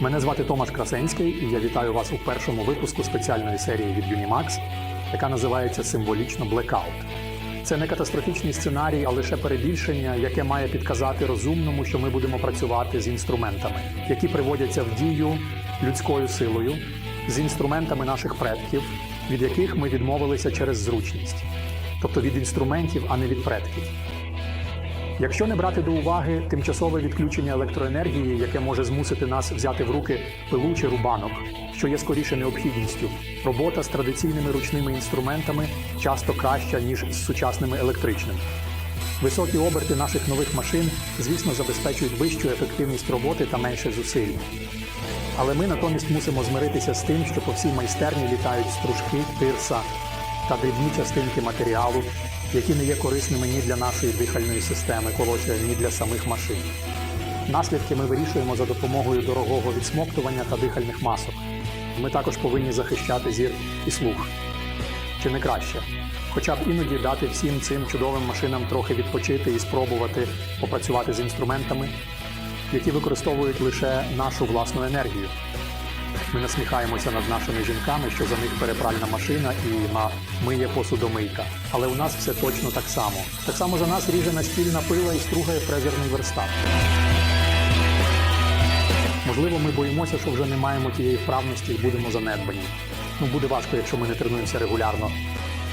Мене звати Томаш Красенський, і я вітаю вас у першому випуску спеціальної серії від Unimax, яка називається символічно Blackout. Це не катастрофічний сценарій, а лише перебільшення, яке має підказати розумному, що ми будемо працювати з інструментами, які приводяться в дію людською силою, з інструментами наших предків, від яких ми відмовилися через зручність, тобто від інструментів, а не від предків. Якщо не брати до уваги тимчасове відключення електроенергії, яке може змусити нас взяти в руки пилу чи рубанок, що є скоріше необхідністю, робота з традиційними ручними інструментами часто краща ніж з сучасними електричними. Високі оберти наших нових машин, звісно, забезпечують вищу ефективність роботи та менше зусиль. Але ми натомість мусимо змиритися з тим, що по всій майстерні літають стружки, тирса та дрібні частинки матеріалу, які не є корисними ні для нашої дихальної системи, коротше, ні для самих машин. Наслідки ми вирішуємо за допомогою дорогого відсмоктування та дихальних масок. Ми також повинні захищати зір і слух. Чи не краще? Хоча б іноді дати всім цим чудовим машинам трохи відпочити і спробувати попрацювати з інструментами, які використовують лише нашу власну енергію. Ми насміхаємося над нашими жінками, що за них перепральна машина і на миє посудомийка. Але у нас все точно так само. Так само за нас ріже настільна пила і стругає фрезерний верстат. Можливо, ми боїмося, що вже не маємо тієї вправності і будемо занедбані. Ну, буде важко, якщо ми не тренуємося регулярно.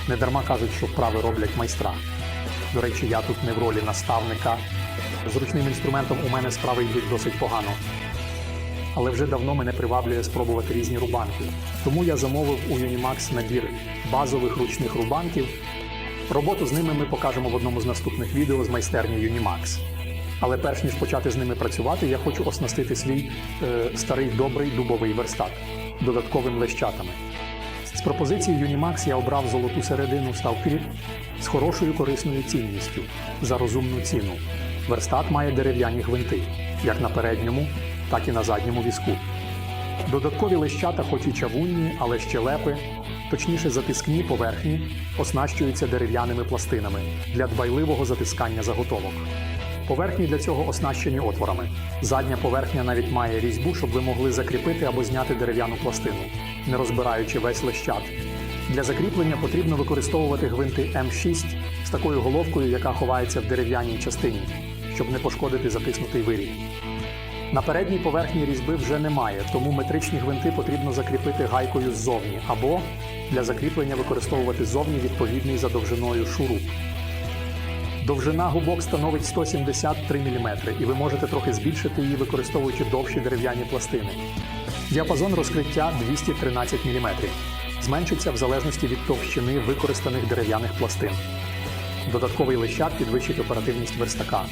Не дарма кажуть, що вправи роблять майстра. До речі, я тут не в ролі наставника. З ручним інструментом у мене справи йдуть досить погано. Але вже давно мене приваблює спробувати різні рубанки. Тому я замовив у Unimax набір базових ручних рубанків. Роботу з ними ми покажемо в одному з наступних відео з майстерні Unimax. Але перш ніж почати з ними працювати, я хочу оснастити свій е, старий добрий дубовий верстат додатковим лещатами. З пропозиції Unimax я обрав золоту середину ставки з хорошою корисною цінністю за розумну ціну. Верстат має дерев'яні гвинти, як на передньому, так і на задньому візку. Додаткові лищата, хоч і чавунні, але щелепи, точніше затискні поверхні, оснащуються дерев'яними пластинами для дбайливого затискання заготовок. Поверхні для цього оснащені отворами. Задня поверхня навіть має різьбу, щоб ви могли закріпити або зняти дерев'яну пластину, не розбираючи весь лещат. Для закріплення потрібно використовувати гвинти М6 з такою головкою, яка ховається в дерев'яній частині, щоб не пошкодити затиснутий виріб. На передній поверхні різьби вже немає, тому метричні гвинти потрібно закріпити гайкою ззовні або для закріплення використовувати зовні відповідний за довжиною шуруп. Довжина губок становить 173 мм, і ви можете трохи збільшити її, використовуючи довші дерев'яні пластини. Діапазон розкриття 213 мм. Зменшиться в залежності від товщини використаних дерев'яних пластин. Додатковий лищат підвищить оперативність верстака.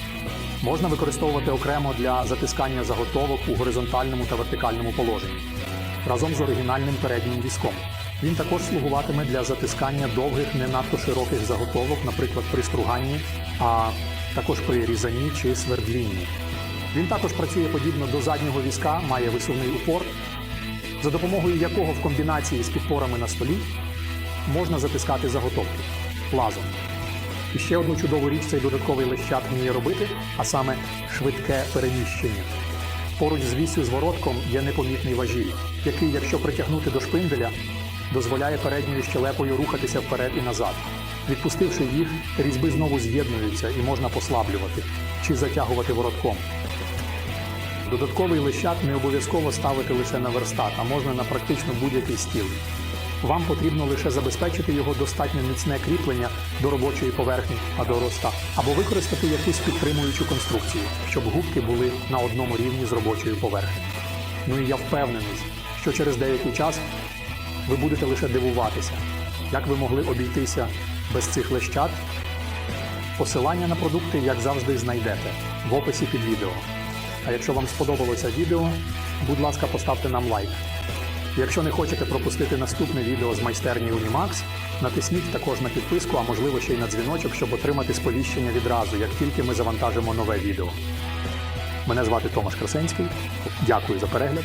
Можна використовувати окремо для затискання заготовок у горизонтальному та вертикальному положенні разом з оригінальним переднім візком. Він також слугуватиме для затискання довгих, не надто широких заготовок, наприклад, при струганні, а також при різанні чи свердлінні. Він також працює подібно до заднього візка, має висувний упор, за допомогою якого в комбінації з підпорами на столі можна затискати заготовки лазом. І ще одну чудову річ цей додатковий лещат вміє робити, а саме швидке переміщення. Поруч з вісю з воротком є непомітний важіль, який, якщо притягнути до шпинделя, дозволяє передньою щелепою рухатися вперед і назад. Відпустивши їх, різьби знову з'єднуються і можна послаблювати чи затягувати воротком. Додатковий лищат не обов'язково ставити лише на верстат, а можна на практично будь-який стіл. Вам потрібно лише забезпечити його достатньо міцне кріплення до робочої поверхні, а до роста, або використати якусь підтримуючу конструкцію, щоб губки були на одному рівні з робочою поверхнею. Ну і я впевнений, що через деякий час ви будете лише дивуватися, як ви могли обійтися без цих лещат. Посилання на продукти, як завжди, знайдете в описі під відео. А якщо вам сподобалося відео, будь ласка, поставте нам лайк. Якщо не хочете пропустити наступне відео з майстерні Unimax, натисніть також на підписку, а можливо ще й на дзвіночок, щоб отримати сповіщення відразу, як тільки ми завантажимо нове відео. Мене звати Томаш Красенський. Дякую за перегляд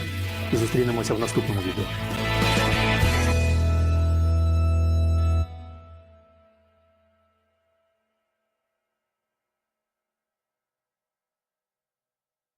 і зустрінемося в наступному відео.